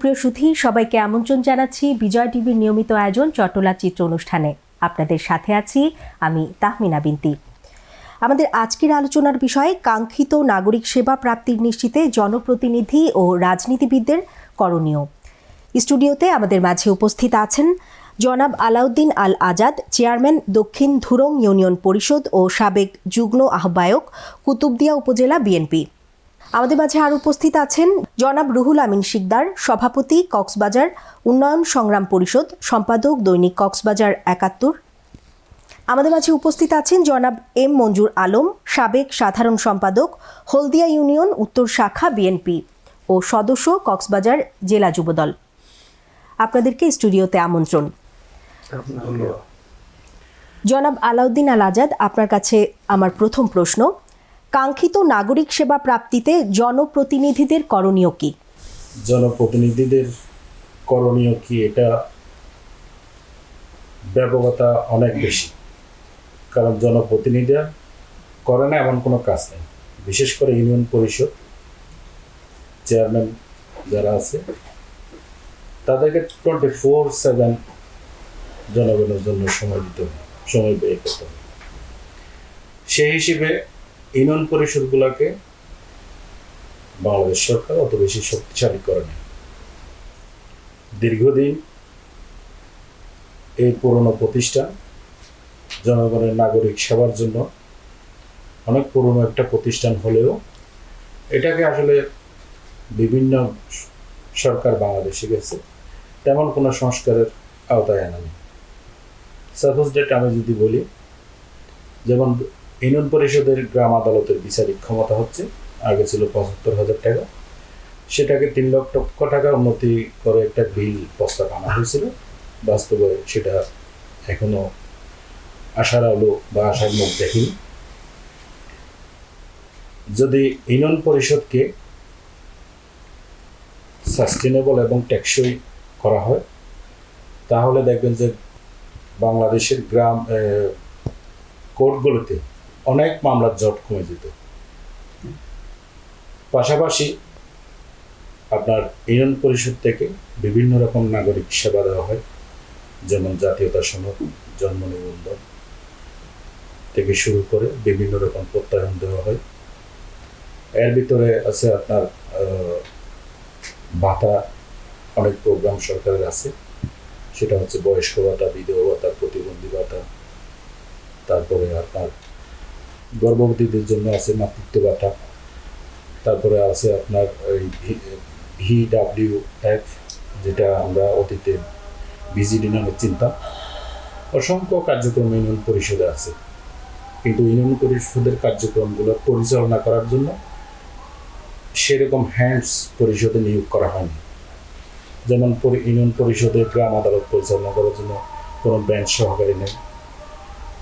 সুপ্রিয় সুধী, সবাইকে আমন্ত্রণ জানাচ্ছি বিজয় টিভির নিয়মিত আয়োজন চট্টলা চিত্র অনুষ্ঠানে। আপনাদের সাথে আছি আমি তাহমিনা বিনতি। আমাদের আজকের আলোচনার বিষয়, কাঙ্ক্ষিত নাগরিক সেবা প্রাপ্তির নিশ্চিতে জনপ্রতিনিধি ও রাজনীতিবিদদের করণীয়। স্টুডিওতে আমাদের মাঝে উপস্থিত আছেন জনাব আলাউদ্দিন আল আজাদ চেয়ারম্যান দক্ষিণ ধুরং ইউনিয়ন পরিষদ ও সাবেক যুগ্ম আহ্বায়ক কুতুবদিয়া উপজেলা বিএনপি। আমাদের মাঝে আর উপস্থিত আছেন জনাব রুহুল আমিন শিকদার সভাপতি কক্সবাজার উন্নয়ন সংগ্রাম পরিষদ সম্পাদক দৈনিক কক্সবাজার একাত্তর। আমাদের মাঝে উপস্থিত আছেন জনাব এম মঞ্জুর আলম সাবেক সাধারণ সম্পাদক হলদিয়া ইউনিয়ন উত্তর শাখা বিএনপি ও সদস্য কক্সবাজার জেলা যুবদল। আপনাদেরকে স্টুডিওতে আমন্ত্রণ। জনাব আলাউদ্দিন আল আজাদ আপনার কাছে আমার প্রথম প্রশ্ন। কাঙ্ক্ষিত নাগরিক সেবা প্রাপ্তিতে জনপ্রতিনিধিদের করণীয় কি? জনপ্রতিনিধিদের করণীয় কি? এটা ব্যাপকতা অনেক বেশি। কারণ জনপ্রতিনিধিরা করে না, এমন কোনো কাজ নেই। বিশেষ করে ইউনিয়ন পরিষদ, চেয়ারম্যান যারা আছে, তাদেরকে টোয়েন্টি ফোর সেভেন জনগণের জন্য সময় দিতে হবে, সময় ব্যয় করতে হবে। সেই হিসেবে ইউনিয়ন পরিষদগুলোকে বাংলাদেশ সরকার অত বেশি শক্তিশালী করে না দীর্ঘদিন এই পুরনো প্রতিষ্ঠান জনগণের নাগরিক সেবার জন্য অনেক পুরনো একটা প্রতিষ্ঠান হলেও এটাকে আসলে বিভিন্ন সরকার বাংলাদেশে গেছে, তেমন কোনো সংস্কারের আওতায় আনা নেই। সাপোজ ডেট আমি যদি বলি, যেমন ইউনিয়ন পরিষদের গ্রাম আদালতের বিচারিক ক্ষমতা হচ্ছে, আগে ছিল পঁচাত্তর হাজার টাকা। সেটাকে তিন লক্ষ টাকা উন্নতি করে একটা বিল প্রস্তাব আনা হয়েছিল। বাস্তবে সেটা এখনও আশার আলো বা আশার মুখ দেখিনি। যদি ইউনিয়ন পরিষদকে সাস্টেনেবল এবং টেকসই করা হয়, তাহলে দেখবেন যে বাংলাদেশের গ্রাম কোর্টগুলোতে অনেক মামলার জট কমে যেত। পাশাপাশি আপনার ইউনিয়ন পরিষদ থেকে বিভিন্ন রকম নাগরিক সেবা দেওয়া হয়, যেমন জাতীয়তা সনদ, জন্ম নিবন্ধন থেকে শুরু করে বিভিন্ন রকম প্রত্যয়ন দেওয়া হয়। এর ভিতরে আছে আপনার ভাতা, অনেক প্রোগ্রাম সরকারের আছে। সেটা হচ্ছে বয়স্ক ভাতা, বিধবা ভাতা, প্রতিবন্ধী ভাতা, তারপরে আপনার গর্ভবতীদের জন্য আছে মাতৃত্ব ভাতা তারপরে আছে আপনার ভি ডাব্লিউ এফ যেটা আমরা অতীতে ভিজিডি নামে চিন্তা অসংখ্য কার্যক্রম ইউনিয়ন পরিষদে আছে। কিন্তু ইউনিয়ন পরিষদের কার্যক্রমগুলো পরিচালনা করার জন্য সেরকম হ্যান্ডস পরিষদে নিয়োগ করা হয়নি। যেমন ইউনিয়ন পরিষদের গ্রাম আদালত পরিচালনা করার জন্য কোনো ব্যাংক সহকারী নেই।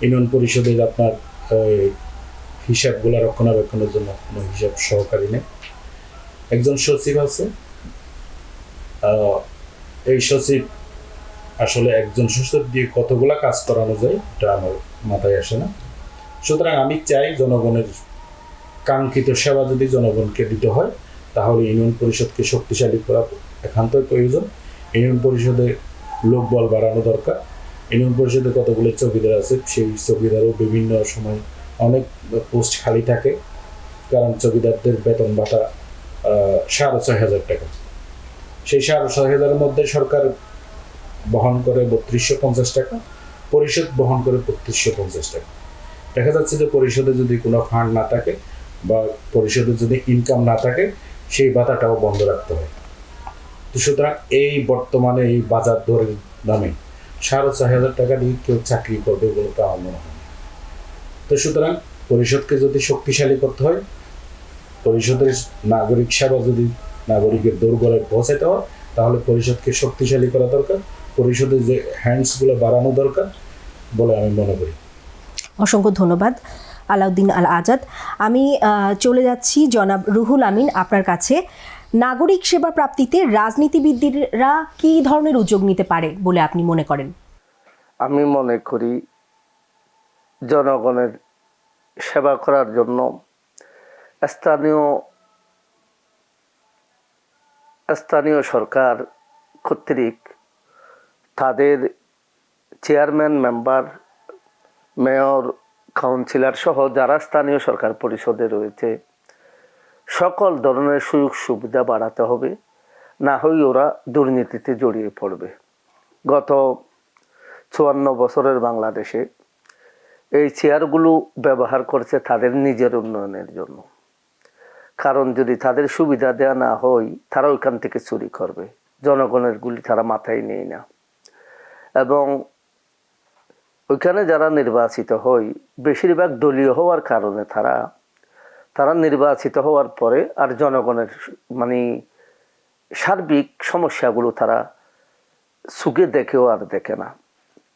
ইউনিয়ন পরিষদের আপনার হিসাবগুলো রক্ষণাবেক্ষণের জন্য কোনো হিসাব সহকারী নেই। একজন সচিব আছে এই সচিব আসলে একজন সচিব দিয়ে কতগুলা কাজ করানো যায়, এটা আমার মাথায় আসে না। সুতরাং আমি চাই জনগণের কাঙ্ক্ষিত সেবা যদি জনগণকে দিতে হয়, তাহলে ইউনিয়ন পরিষদকে শক্তিশালী করা একান্তই প্রয়োজন। ইউনিয়ন পরিষদে লোকবল বাড়ানো দরকার। ইউনিয়ন পরিষদে কতগুলো চৌকিদার আছে, সেই চৌকিদারও বিভিন্ন সময় অনেক পোস্ট খালি থাকে, কারণ চৌকিদারদের বেতন ভাতা সাড়ে ছয় হাজার টাকা। সেই সাড়ে ছয় হাজারের মধ্যে সরকার বহন করে বত্রিশশো পঞ্চাশ টাকা, পরিষদ বহন করে বত্রিশশো পঞ্চাশ টাকা। দেখা যাচ্ছে যে পরিষদে যদি কোনো ফান্ড না থাকে বা পরিষদে যদি ইনকাম না থাকে, সেই ভাতাটাও বন্ধ রাখতে হয়। তো সুতরাং এই বর্তমানে এই বাজার দরের দামে সাড়ে ছয় হাজার টাকা দিয়ে কেউ চাকরি করবে বলে তো আমার মনে হয় তো সুতরাং পরিষদকে যদি শক্তিশালী করতে হয় পরিষদের নাগরিক সেবা যদি নাগরিকের দোরগোড়ায় পৌঁছাতে হয় তাহলে পরিষদকে শক্তিশালী করা দরকার পরিষদের যে হ্যান্ডসগুলো বাড়ানো দরকার বলে আমি মনে করি। অসংখ্য ধন্যবাদ আলাউদ্দিন আল আজাদ আমি চলে যাচ্ছি জনাব রুহুল আমিন আপনার কাছে। নাগরিক সেবা প্রাপ্তিতে রাজনীতিবিদরা কি ধরনের উদ্যোগ নিতে পারে বলে আপনি মনে করেন? আমি মনে করি জনগণের সেবা করার জন্য স্থানীয় স্থানীয় সরকার কর্তৃক তাদের চেয়ারম্যান, মেম্বার, মেয়র, কাউন্সিলর সহ যারা স্থানীয় সরকার পরিষদে রয়েছে, সকল ধরনের সুযোগ সুবিধা বাড়াতে হবে, না হয় ওরা দুর্নীতিতে জড়িয়ে পড়বে। গত চুয়ান্ন বছরের বাংলাদেশে এই চেয়ারগুলো ব্যবহার করছে তাদের নিজের উন্নয়নের জন্য। কারণ যদি তাদের সুবিধা দেওয়া না হয়, তারা ওইখান থেকে চুরি করবে। জনগণের গুলি তারা মাথায় নেয় না। এবং ওইখানে যারা নির্বাচিত হয়, বেশিরভাগ দলীয় হওয়ার কারণে তারা তারা নির্বাচিত হওয়ার পরে আর জনগণের মানে সার্বিক সমস্যাগুলো তারা সুখে দেখেও আর দেখে না।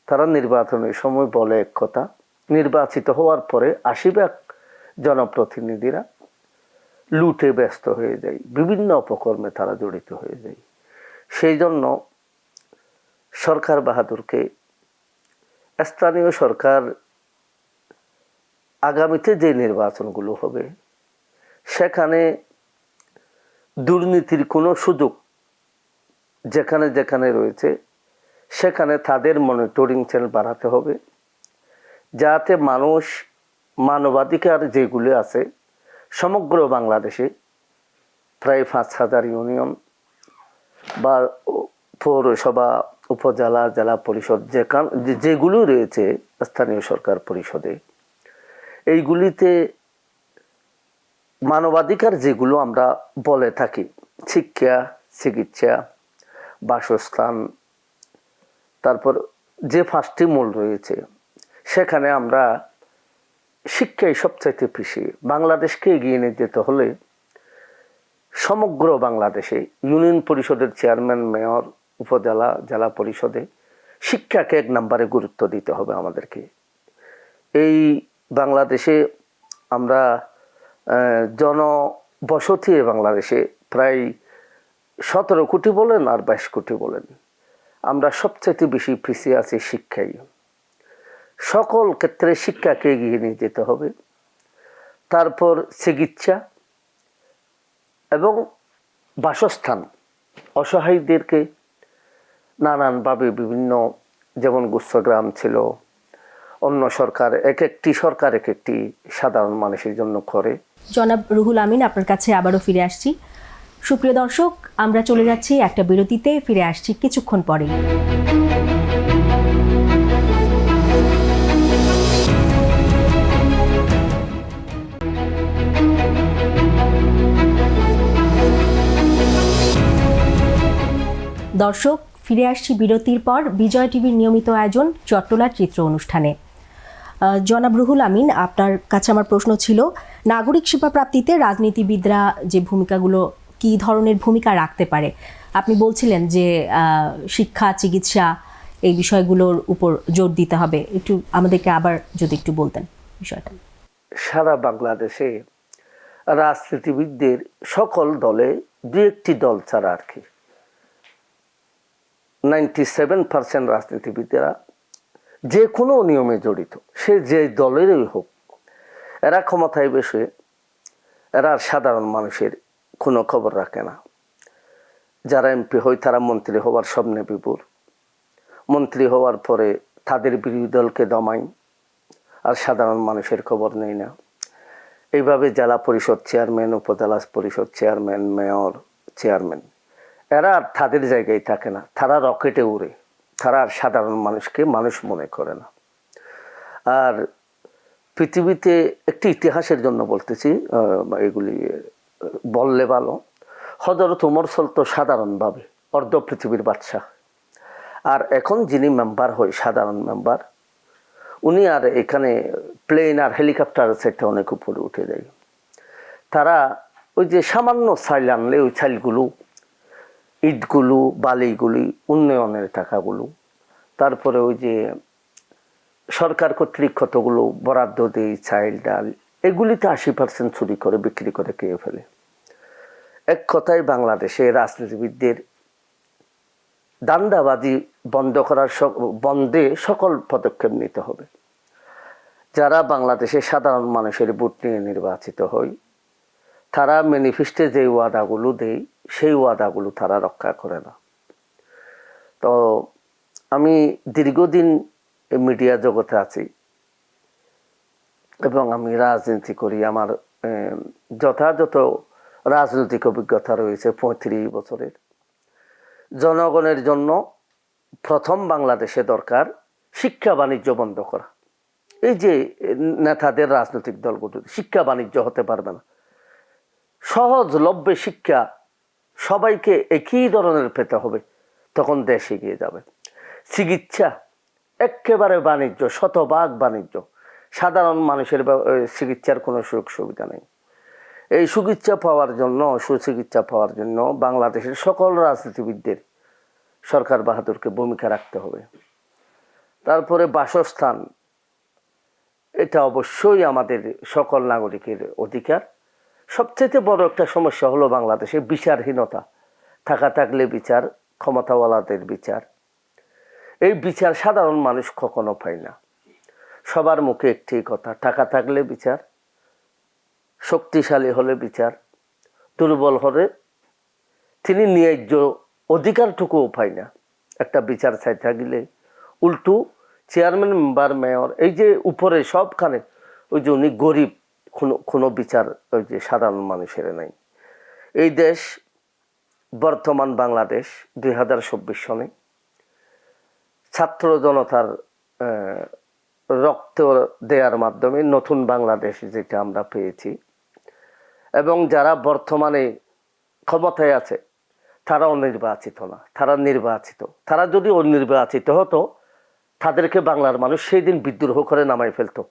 তারা নির্বাচনের সময় বলে এক কথা নির্বাচিত হওয়ার পরে আশি ভাগ জনপ্রতিনিধিরা লুটে ব্যস্ত হয়ে যায়, বিভিন্ন অপকর্মে তারা জড়িত হয়ে যায়। সেই জন্য সরকার বাহাদুরকে স্থানীয় সরকার আগামীতে যে নির্বাচনগুলো হবে, সেখানে দুর্নীতির কোনো সুযোগ যেখানে যেখানে রয়েছে, সেখানে তাদের মনিটরিং চ্যানেল বাড়াতে হবে। যাতে মানুষ মানবাধিকার যেগুলি আছে, সমগ্র বাংলাদেশে প্রায় পাঁচ হাজার ইউনিয়ন বা পৌরসভা, উপজেলা, জেলা পরিষদ যেখান যেগুলো রয়েছে স্থানীয় সরকার পরিষদে, এইগুলিতে মানবাধিকার যেগুলো আমরা বলে থাকি, শিক্ষা, চিকিৎসা, বাসস্থান, তারপর যে পাঁচটি মূল রয়েছে সেখানে আমরা শিক্ষায় সবচাইতে পিছিয়ে বাংলাদেশকে এগিয়ে নিয়ে যেতে হলে সমগ্র বাংলাদেশে ইউনিয়ন পরিষদের চেয়ারম্যান, মেয়র, উপজেলা, জেলা পরিষদে শিক্ষাকে এক নম্বরে গুরুত্ব দিতে হবে আমাদেরকে। এই বাংলাদেশে আমরা জনবসতি বাংলাদেশে প্রায় সতেরো কোটি বলেন আর বাইশ কোটি বলেন। আমরা সবচেয়ে বেশি পিছিয়ে আছি শিক্ষায় সকল ক্ষেত্রে শিক্ষাকে এগিয়ে নিয়ে যেতে হবে। তারপর চিকিৎসা এবং বাসস্থান। অসহায়দেরকে নানানভাবে বিভিন্ন, যেমন গুচ্ছগ্রাম ছিল, অন্য সরকার, এক একটি সরকার এক একটি সাধারণ মানুষের জন্য করে। জনাব রুহুল আমিন, আপনার কাছে আবারও ফিরে আসছি। সুপ্রিয় দর্শক, আমরা চলে যাচ্ছি একটা বিরতিতে, ফিরে আসছি কিছুক্ষণ পরেই। দর্শক, ফিরে আসছি বিরতির পর বিজয় টিভির নিয়মিত আয়োজন চট্টলার চিত্র অনুষ্ঠানে। জনাব রুহুল আমিন, আপনার কাছে আমার প্রশ্ন ছিল, নাগরিক সেবা প্রাপ্তিতে রাজনীতিবিদরা যে ভূমিকাগুলো কি ধরনের ভূমিকা রাখতে পারে? আপনি বলছিলেন যে শিক্ষা, চিকিৎসা এই বিষয়গুলোর উপর জোর দিতে হবে। একটু আমাদেরকে আবার যদি একটু বলতেন বিষয়টা। সারা বাংলাদেশে রাজনীতিবিদদের সকল দলে দু একটি দল ছাড়া আর কি। নাইনটি সেভেন পার্সেন্ট রাজনীতিবিদেরা যে কোনো নিয়মে জড়িত, সে যে দলেরই হোক, এরা ক্ষমতায় বসে, এরা সাধারণ মানুষের কোনো খবর রাখে না। যারা এমপি হয়, তারা মন্ত্রী হওয়ার স্বপ্নে বিপুর মন্ত্রী হওয়ার পরে তাদের বিরোধী দলকে দমায় আর সাধারণ মানুষের খবর নেই না। এইভাবে জেলা পরিষদ চেয়ারম্যান, উপজেলা পরিষদ চেয়ারম্যান, মেয়র, চেয়ারম্যান এরা আর তাদের জায়গায় থাকে না। তারা রকেটে উড়ে। তারা আর সাধারণ মানুষকে মানুষ মনে করে না। আর পৃথিবীতে একটি ইতিহাসের জন্য বলতেছি এগুলি বললে ভালো। হজরত উমর চলতো সাধারণভাবে অর্ধ পৃথিবীর বাদশাহ। আর এখন যিনি মেম্বার হয় সাধারণ মেম্বার উনি আর এখানে প্লেন আর হেলিকপ্টার সেটা অনেক উপরে উঠে যায়। তারা ওই যে সামান্য সাইল আনলে ওই চাইলগুলো ইটগুলো, বালিগুলি, উন্নয়নের টাকাগুলো, তারপরে ওই যে সরকার কর্তৃক কতগুলো বরাদ্দ দেয় চাইল ডাল, এগুলিতে আশি পার্সেন্ট চুরি করে, বিক্রি করে খেয়ে ফেলে। এক কথায় বাংলাদেশে রাজনীতিবিদদের দান্দাবাজি বন্ধ করার বন্ধে সকল পদক্ষেপ নিতে হবে। যারা বাংলাদেশে সাধারণ মানুষের ভোট নিয়ে নির্বাচিত হয়, তারা ম্যানিফেস্টে যে ওয়াদাগুলো দেয় সেই ওয়াদাগুলো তারা রক্ষা করে না। তো আমি দীর্ঘদিন মিডিয়া জগতে আছি এবং আমি রাজনীতি করি। আমার যথাযথ রাজনৈতিক অভিজ্ঞতা রয়েছে পঁয়ত্রিশ বছরের। জনগণের জন্য প্রথম বাংলাদেশে দরকার শিক্ষা বাণিজ্য বন্ধ করা। এই যে নেতাদের রাজনৈতিক দলগুলো, শিক্ষা বাণিজ্য হতে পারবে না। সহজলভ্য শিক্ষা সবাইকে একই ধরনের পেতে হবে, তখন দেশ এগিয়ে যাবে। চিকিৎসা একেবারে বাণিজ্য, শতভাগ বাণিজ্য। সাধারণ মানুষের চিকিৎসার কোনো সুযোগ সুবিধা নেই। এই চিকিৎসা পাওয়ার জন্য, সুচিকিৎসা পাওয়ার জন্য বাংলাদেশের সকল রাজনীতিবিদদের সরকার বাহাদুরকে ভূমিকা রাখতে হবে। তারপরে বাসস্থান, এটা অবশ্যই আমাদের সকল নাগরিকের অধিকার। সবচেয়ে বড় একটা সমস্যা হলো বাংলাদেশে বিচারহীনতা। থাকা থাকলে বিচার, ক্ষমতাওয়ালাদের বিচার। এই বিচার সাধারণ মানুষ কখনো পায় না। সবার মুখে একটি কথা টাকা থাকলে বিচার, শক্তিশালী হলে বিচার, দুর্বল হলে তিনি ন্যায্য অধিকারটুকুও পায় না। একটা বিচার চাই থাকলে উল্টু চেয়ারম্যান মেম্বার মেয়র এই যে উপরে সবখানে ওই যে উনি গরিব কোনো কোনো বিচার ওই যে সাধারণ মানুষের নাই। এই দেশ, বর্তমান বাংলাদেশ, দুই হাজার চব্বিশ সনে ছাত্র জনতার রক্ত দেওয়ার মাধ্যমে নতুন বাংলাদেশ যেটা আমরা পেয়েছি এবং যারা বর্তমানে ক্ষমতায় আছে তারা অনির্বাচিত না, তারা নির্বাচিত। তারা যদি অনির্বাচিত হতো, তাদেরকে বাংলার মানুষ সেই দিন বিদ্রোহ করে নামাই ফেলতো।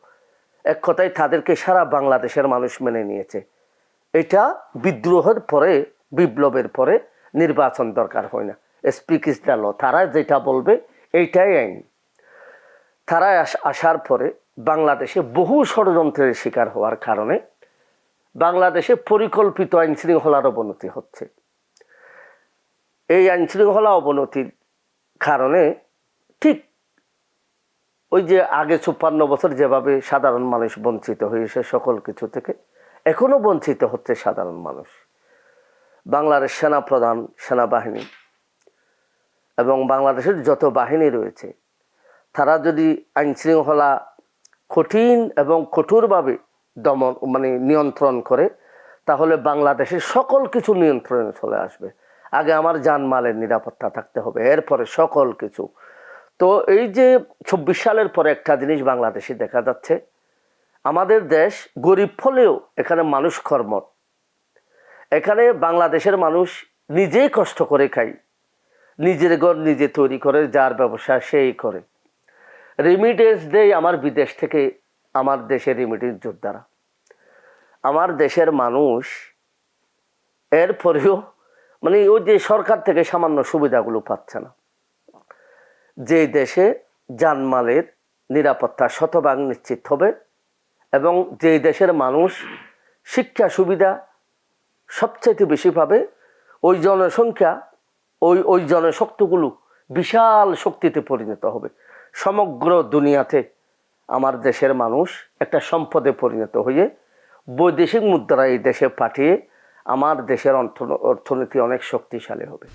এক কথায় তাদেরকে সারা বাংলাদেশের মানুষ মেনে নিয়েছে। এটা বিদ্রোহের পরে, বিপ্লবের পরে নির্বাচন দরকার হয় না। স্পিক ইস দ্য ল তারা যেটা বলবে, এইটাই আইন। তারা আস- আসার পরে বাংলাদেশে বহু ষড়যন্ত্রের শিকার হওয়ার কারণে বাংলাদেশে পরিকল্পিত আইন শৃঙ্খলার অবনতি হচ্ছে। এই আইন শৃঙ্খলা অবনতির কারণে ঠিক ওই যে আগে চুপ্পান্ন বছর যেভাবে সাধারণ মানুষ বঞ্চিত হয়েছে সকল কিছু থেকে এখনও বঞ্চিত হচ্ছে সাধারণ মানুষ। বাংলাদেশ সেনা প্রধান সেনাবাহিনী এবং বাংলাদেশের যত বাহিনী রয়েছে, তারা যদি আইনশৃঙ্খলা কঠিন এবং কঠোরভাবে দমন মানে নিয়ন্ত্রণ করে, তাহলে বাংলাদেশের সকল কিছু নিয়ন্ত্রণে চলে আসবে। আগে আমার জানমালের নিরাপত্তা থাকতে হবে, এরপরে সকল কিছু তো এই যে চব্বিশ সালের পরে একটা জিনিস বাংলাদেশে দেখা যাচ্ছে, আমাদের দেশ গরিব ফলেও এখানে মানুষ কর্মট এখানে বাংলাদেশের মানুষ নিজেই কষ্ট করে খায়। নিজের ঘর নিজে তৈরি করে, যার ব্যবসা সেই করে। রেমিটেন্স দেয় আমার বিদেশ থেকে, আমার দেশের রেমিটেন্স যোদ্ধারা। আমার দেশের মানুষ এরপরেও মানে ওই যে সরকার থেকে সামান্য সুবিধাগুলো পাচ্ছে না। যে দেশে জানমালের নিরাপত্তা শতভাগ নিশ্চিত হবে এবং যে দেশের মানুষ শিক্ষা সুবিধা সবচাইতে বেশি পাবে, ওই জনসংখ্যা, ওই ওই জনশক্তিগুলো বিশাল শক্তিতে পরিণত হবে। সমগ্র দুনিয়াতে আমার দেশের মানুষ একটা সম্পদে পরিণত হয়ে বৈদেশিক মুদ্রা এই দেশে পাঠিয়ে আমার দেশের অর্থ- অর্থনীতি অনেক শক্তিশালী হবে।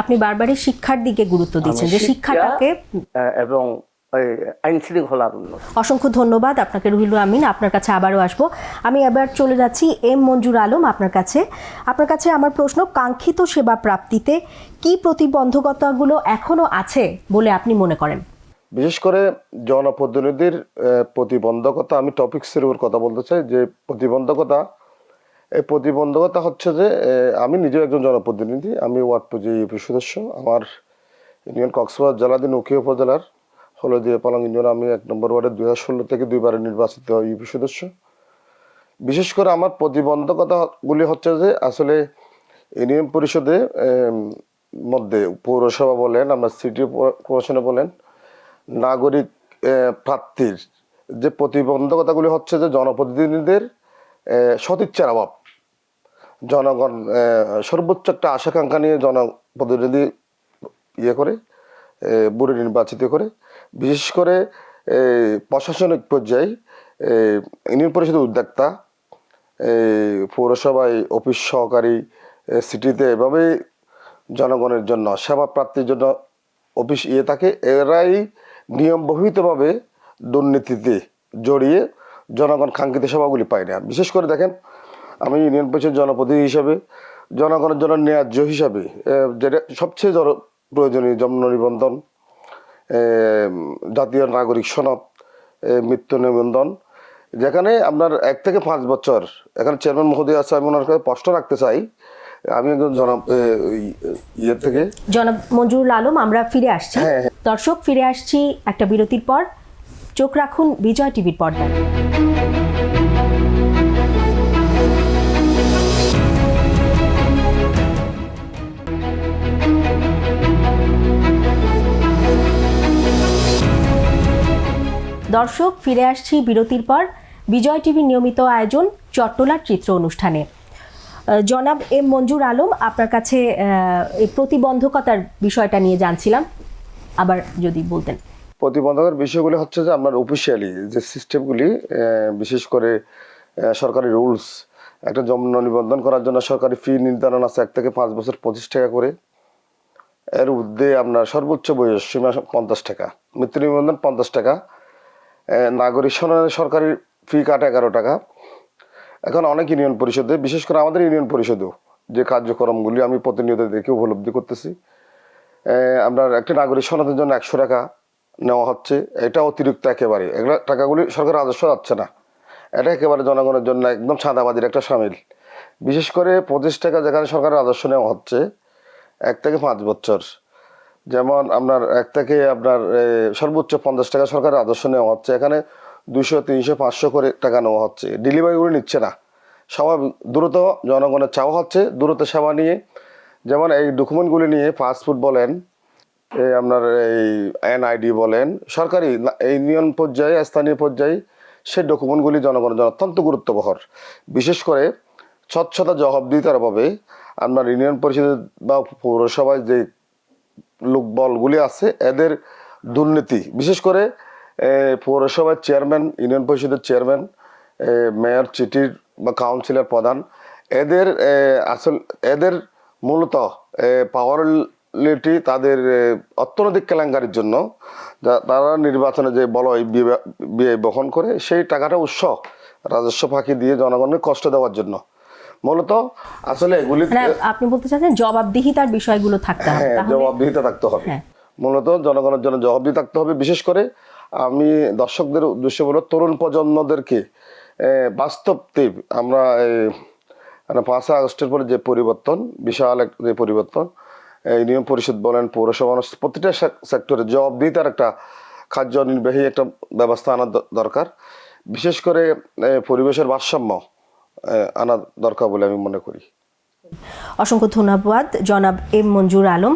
আপনি বারবারই শিক্ষার দিকে গুরুত্ব দিচ্ছেন যে শিক্ষাটাকে এবং অসংখ্য ধন্যবাদ আপনাকে রুহিলুল আমিন আপনার কাছে আবারও আসব। আমি এবার চলে যাচ্ছি এম মঞ্জুর আলম আপনার কাছে। আপনার কাছে আমার প্রশ্ন কাঙ্ক্ষিত সেবা প্রাপ্তিতে কি প্রতিবন্ধকতাগুলো এখনও আছে বলে আপনি মনে করেন? বিশেষ করে জনপ্রতিনিধির প্রতিবন্ধকতা আমি টপিক্সের উপর কথা বলতে চাই যে প্রতিবন্ধকতা প্রতিবন্ধকতা হচ্ছে যে আমি নিজেও একজন জনপ্রতিনিধি, আমি ওয়ার্ড ইউপি সদস্য। আমার ইউনিয়ন কক্সবাজার জেলাধীন উখিয়া উপজেলার হলদিয়া পালং ইউনিয়ন, আমি এক নম্বর ওয়ার্ডে দুই হাজার ষোলো থেকে দুইবারে নির্বাচিত ইউপি সদস্য। বিশেষ করে আমার প্রতিবন্ধকতাগুলি হচ্ছে যে, আসলে ইউনিয়ন পরিষদে মধ্যে পৌরসভা বলেন, আমরা সিটি কর্পোরেশনে বলেন, নাগরিক প্রার্থীর যে প্রতিবন্ধকতাগুলি হচ্ছে যে, জনপ্রতিনিধিদের সদিচ্ছার অভাব। জনগণ সর্বোচ্চ একটা আশাকাঙ্ক্ষা নিয়ে জনপ্রতিনিধি ইয়ে করে বুড়ি নির্বাচিত করে, বিশেষ করে প্রশাসনিক পর্যায়ে ইউনিয়ন পরিষদের উদ্যোক্তা পৌরসভায় অফিস সহকারী সিটিতে এভাবেই জনগণের জন্য, সেবা প্রাপ্তির জন্য অফিস ইয়ে থাকে, এরাই নিয়ম বহিতভাবে দুর্নীতিতে জড়িয়ে জনগণ কাঙ্ক্ষিত সেবাগুলি পায় না। বিশেষ করে দেখেন আমি ইউনিয়ন পরিষদ জনপ্রতিনিধি হিসাবে জনগণের জন্য ন্যায্য হিসাবে যেটা সবচেয়ে জন প্রয়োজনীয় জন্ম নিবন্ধন জাতীয় নাগরিক সনদ মৃত্যু নিবন্ধন যেখানে আপনার এক থেকে পাঁচ বছর এখানে চেয়ারম্যান মহোদয় আছে আমি ওনার কাছে প্রশ্ন রাখতে চাই আমি একজন জনাব ইয়ে থেকে। জনাব মঞ্জুরুল আলম আমরা ফিরে আসছি। হ্যাঁ, হ্যাঁ। দর্শক ফিরে আসছি একটা বিরতির পর। চোখ রাখুন বিজয় টিভির পর্দায়। দর্শক, ফিরে আসছি বিরতির পর। বিজয় টিভির নিয়মিত আয়োজন চট্টলার চিত্র অনুষ্ঠানে। জনাব এম মঞ্জুর আলম, আপনার কাছে এই প্রতিবন্ধকতার বিষয়টা নিয়ে জানছিলাম। আবার যদি বলতেন। প্রতিবন্ধকের বিষয়গুলি হচ্ছে যে আপনার অফিসিয়ালি যে সিস্টেমগুলি বিশেষ করে সরকারি রুলস একটা জন্ম নিবন্ধন করার জন্য সরকারি ফি নির্ধারণ আছে এক থেকে পাঁচ বছর পঁচিশ টাকা করে। এর ঊর্ধ্বে আপনার সর্বোচ্চ বয়স সীমা পঞ্চাশ টাকা, মৃত্যু নিবন্ধন পঞ্চাশ টাকা নাগরিক সনদের সরকারি ফি কাট এগারো টাকা। এখন অনেক ইউনিয়ন পরিষদে, বিশেষ করে আমাদের ইউনিয়ন পরিষদেও যে কার্যক্রমগুলি আমি প্রতিনিয়ত দেখে উপলব্ধি করতেছি। আপনার একটি নাগরিক সনদের জন্য একশো টাকা নেওয়া হচ্ছে। এটা অতিরিক্ত একেবারে। এগুলো টাকাগুলি সরকারের রাজস্ব যাচ্ছে না। এটা একেবারে জনগণের জন্য একদম ছাদাবাজির একটা সামিল। বিশেষ করে পঁচিশ টাকা যেখানে সরকারের রাজস্ব নেওয়া হচ্ছে, এক থেকে পাঁচ বছর। যেমন আপনার এক থেকে আপনার সর্বোচ্চ পঞ্চাশ টাকা সরকারের আদর্শ নেওয়া হচ্ছে। এখানে দুশো তিনশো, পাঁচশো করে টাকা নেওয়া হচ্ছে। ডেলিভারিগুলো নিচ্ছে না। সবাই দ্রুত জনগণের চাওয়া হচ্ছে। দ্রুত সেবা নিয়ে, যেমন এই ডকুমেন্টগুলি নিয়ে পাসপোর্ট বলেন এই আপনার এই এনআইডি বলেন, সরকারি ইউনিয়ন পর্যায়ে, স্থানীয় পর্যায়ে সেই ডকুমেন্টগুলি জনগণের জন্য অত্যন্ত গুরুত্ববহর। বিশেষ করে স্বচ্ছতা জবাবদিহিতার অভাবে আপনার ইউনিয়ন পরিষদের বা পৌরসভায় যে লোকবলগুলি আছে, এদের দুর্নীতি। বিশেষ করে পৌরসভার চেয়ারম্যান, ইউনিয়ন পরিষদের চেয়ারম্যান মেয়র, চিঠির বা কাউন্সিলর প্রধান, এদের আসল, এদের মূলত পাওয়ারলিটি তাদের অর্থনৈতিক কেলেঙ্কারির জন্য তারা নির্বাচনে যে বলয় ব্যয় বহন করে, সেই টাকাটা উৎস রাজস্ব ফাঁকি দিয়ে জনগণকে কষ্ট দেওয়ার জন্য। মূলত আসলে এগুলি মানে আপনি বলতে চাচ্ছেন জবাবদিহিতার বিষয়গুলো থাকতে হবে হ্যাঁ জবাবদিহিতা থাকতে হবে হ্যাঁ। মূলত জনগণের জন্য জবাবদিহি থাকতে হবে বিশেষ করে আমি দর্শকদের উদ্দেশ্যে বলব তরুণ প্রজন্মদেরকে আহ, বাস্তব টিপ আমরা মানে পাঁচই আগস্টের পরে যে পরিবর্তন বিশাল এক যে পরিবর্তন এই ইউনিয়ন পরিষদ বলেন পৌরসভা প্রতিটা সেক্টরে জবাবদিহিতার একটা কার্যনির্বাহী একটা ব্যবস্থা আনার দরকার বিশেষ করে পরিবেশের ভারসাম্য আনা দরকার বলে আমি মনে করি। অসংখ্য ধন্যবাদ জনাব এম মঞ্জুর আলম।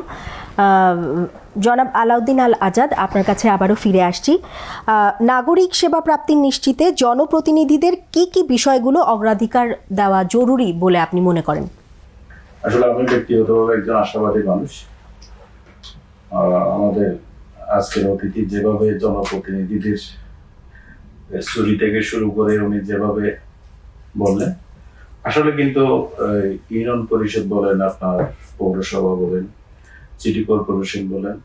জনাব আলাউদ্দিন আল আজাদ আপনার কাছে আবারও ফিরে আসছি। নাগরিক সেবা প্রাপ্তির নিশ্চিতে জনপ্রতিনিধিদের কি কি বিষয়গুলো অগ্রাধিকার দেওয়া জরুরি বলে আপনি মনে করেন? আসলে আমি ব্যক্তিগতভাবে একজন আশাবাদী মানুষ। আমাদের আজকের অতিথি যেভাবে জনপ্রতিনিধিদের চুরি থেকে শুরু করে উনি যেভাবে বললেন। আসলে কিন্তু ইউনিয়ন পরিষদ বলেন, আপনার পৌরসভা বলেন, সিটি কর্পোরেশন বলেন,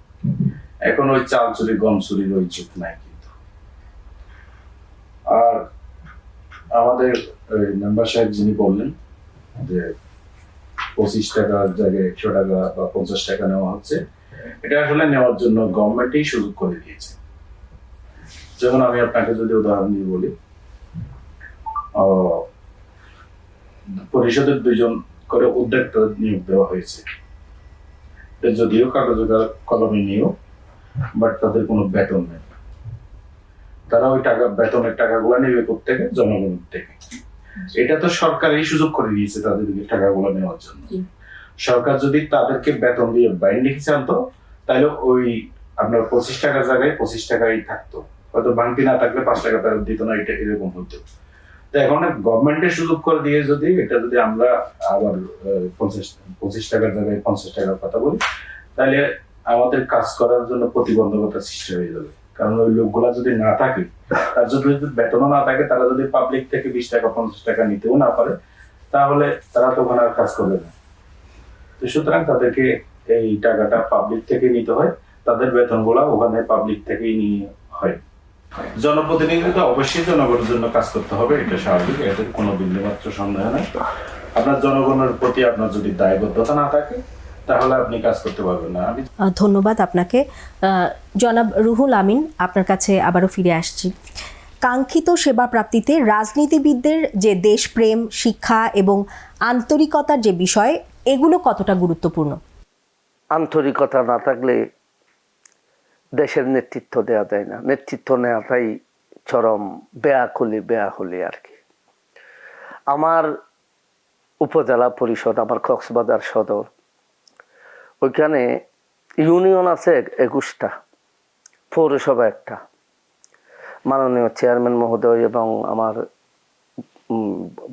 এখন ওই চাল চুরি গম চুরির ওই যুগ নাই কিন্তু। আর আমাদের মেম্বার সাহেব যিনি বললেন যে পঁচিশ টাকার জায়গায় একশো টাকা বা পঞ্চাশ টাকা নেওয়া হচ্ছে, এটা আসলে নেওয়ার জন্য গভর্নমেন্টই সুযোগ করে দিয়েছে। যেমন আমি আপনাকে যদি উদাহরণ দিয়ে বলি পরিষদের দুজন করে উদ্যোক্তা নিয়োগ দেওয়া হয়েছে। যদিও কাগজ কলমে নিয়োগ বাট তাদের কোনো বেতন নেই। তারা ওই টাকা বেতনের টাকাগুলো নেবে থেকে জনগণের থেকে। এটা তো সরকারই সুযোগ করে দিয়েছে তাদেরকে টাকাগুলো নেওয়ার জন্য। সরকার যদি তাদেরকে বেতন দিয়ে বাইন্ডিং আনতো তাহলে ওই আপনার পঁচিশ টাকার জায়গায় পঁচিশ টাকাই থাকতো। হয়তো বাংতি না থাকলে পাঁচ টাকা ফেরত দিত না এটা এরকম হতো। তো এখন গভর্নমেন্টের সুযোগ করে দিয়ে যদি এটা যদি আমরা আবার পঞ্চাশ, পঁচিশ টাকার জায়গায় পঞ্চাশ টাকার কথা বলি, তাহলে আমাদের কাজ করার জন্য প্রতিবন্ধকতা সৃষ্টি হয়ে যাবে। কারণ ওই লোকগুলা যদি না থাকে, তার যদি বেতনও না থাকে, তারা যদি পাবলিক থেকে বিশ টাকা, পঞ্চাশ টাকা নিতেও না পারে, তাহলে তারা তো ওখানে আর কাজ করবে না। তো সুতরাং তাদেরকে এই টাকাটা পাবলিক থেকে নিতে হয়, তাদের বেতনগুলো ওখানে পাবলিক থেকেই নিয়ে হয়। জনপ্রতিনিধি তো অবশ্যই জনগণের জন্য কাজ করতে হবে এটা স্বাভাবিক এতে কোনো বিন্দুমাত্র সন্দেহ নেই। আপনার জনগণের প্রতি আপনার যদি দায়বদ্ধতা না থাকে তাহলে আপনি কাজ করতে পারবেন না। আমি ধন্যবাদ আপনাকে। জনাব রুহুল আমিন আপনার কাছে আবারও ফিরে আসছি। কাঙ্ক্ষিত সেবা প্রাপ্তিতে রাজনীতিবিদদের যে দেশপ্রেম শিক্ষা এবং আন্তরিকতার যে বিষয় এগুলো কতটা গুরুত্বপূর্ণ? আন্তরিকতা না থাকলে দেশের নেতৃত্ব দেওয়া যায় না। নেতৃত্ব নেওয়াটাই চরম বেয়াকুলি, বেয়াহুলি আর কি। আমার উপজেলা পরিষদ, আমার কক্সবাজার সদর, ওইখানে ইউনিয়ন আছে একুশটা, পৌরসভা একটা। মাননীয় চেয়ারম্যান মহোদয় এবং আমার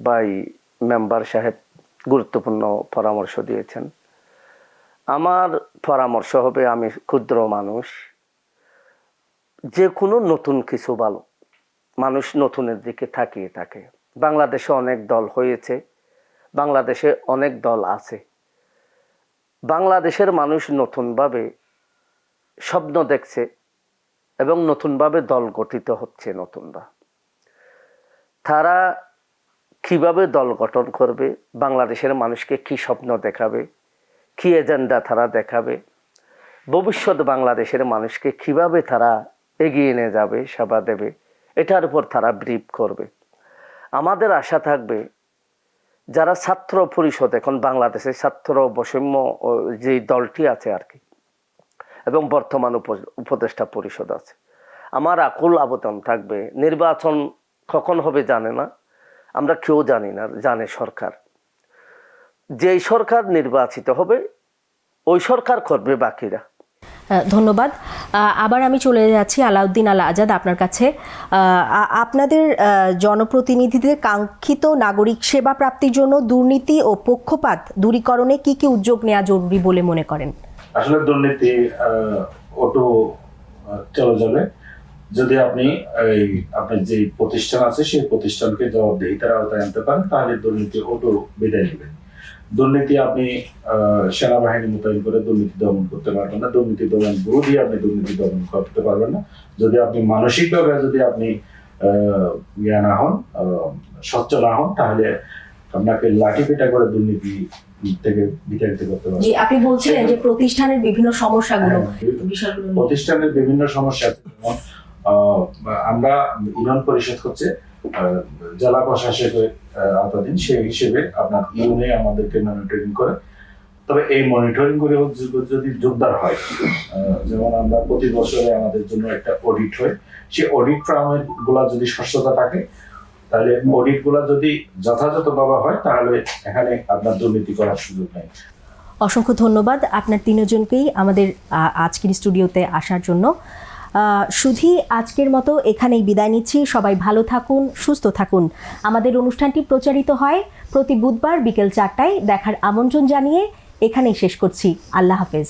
ভাই মেম্বার সাহেব গুরুত্বপূর্ণ পরামর্শ দিয়েছেন। আমার পরামর্শ হবে আমি ক্ষুদ্র মানুষ যে কোনো নতুন কিছু ভালো। মানুষ নতুনের দিকে তাকিয়ে থাকে। বাংলাদেশে অনেক দল হয়েছে, বাংলাদেশে অনেক দল আছে। বাংলাদেশের মানুষ নতুনভাবে স্বপ্ন দেখছে এবং নতুনভাবে দল গঠিত হচ্ছে নতুনরা। তারা কীভাবে দল গঠন করবে, বাংলাদেশের মানুষকে কি স্বপ্ন দেখাবে, কি এজেন্ডা তারা দেখাবে, ভবিষ্যৎ বাংলাদেশের মানুষকে কীভাবে তারা এগিয়ে নিয়ে যাবে, সেবা দেবে। এটার উপর তারা ব্রিফ করবে। আমাদের আশা থাকবে, যারা ছাত্র পরিষদ, এখন বাংলাদেশে ছাত্র বৈষম্য যে দলটি আছে আর কি এবং বর্তমান উপ- উপদেষ্টা পরিষদ আছে, আমার আকুল আবেদন থাকবে, নির্বাচন কখন হবে জানে না, আমরা কেউ জানি না, জানে সরকার। যেই সরকার নির্বাচিত হবে, ওই সরকার করবে বাকিরা। ধন্যবাদ। আবার আমি চলে যাচ্ছি আলাউদ্দিন আল আজাদ আপনার কাছে। আপনাদের জনপ্রতিনিধিদের কাঙ্ক্ষিত নাগরিক সেবা প্রাপ্তির জন্য দুর্নীতি ও পক্ষপাত দূরীকরণে কি কি উদ্যোগ নেওয়া জরুরি বলে মনে করেন? আসলে দুর্নীতি অটো চলে যাবে। যদি আপনি, এই আপনার যে প্রতিষ্ঠান আছে, সেই প্রতিষ্ঠানকে জবাবদিহিতার আওতায় আনতে পারেন, তাহলে দুর্নীতি অটো বিদায় নেবে দুর্নীতি আপনি সেনাবাহিনী মোতায়েন করে দুর্নীতি দমন করতে পারবেন না দুর্নীতি দমন বিরোধী আপনি দুর্নীতি দমন করতে পারবেন না। যদি আপনি মানসিকভাবে যদি আপনি ইয়া না হন স্বচ্ছ না হন তাহলে আপনাকে লাঠি পেটা করে দুর্নীতি থেকে বিতাড়িত করতে পারবেন। জি আপনি বলছিলেন যে প্রতিষ্ঠানের বিভিন্ন সমস্যাগুলো হ্যাঁ, নিয়ে। প্রতিষ্ঠানের বিভিন্ন সমস্যা আহ, আমরা ইউনিয়ন পরিষদ হচ্ছে জেলা প্রশাসকের আওতাধীন সেই হিসেবে আপনার ইউনে আমাদেরকে মনিটরিং করে। তবে এই মনিটরিং করে যদি- জোরদার হয় যেমন আমরা প্রতি বছরে আমাদের জন্য একটা অডিট হয়, সেই অডিট ফার্মেরগুলা যদি স্বচ্ছতা থাকে, তাহলে অডিটগুলা যদি যথাযথভাবে হয়, তাহলে এখানে আপনার দুর্নীতি করার সুযোগ নেই। অসংখ্য ধন্যবাদ আপনার তিনজনকেই আমাদের আজকের স্টুডিওতে আসার জন্য। শুধু আজকের মতো এখানেই বিদায় নিচ্ছি। সবাই ভালো থাকুন, সুস্থ থাকুন। আমাদের অনুষ্ঠানটি প্রচারিত হয় প্রতি বুধবার বিকেল চারটায়। দেখার আমন্ত্রণ জানিয়ে এখানেই শেষ করছি। আল্লাহ হাফেজ।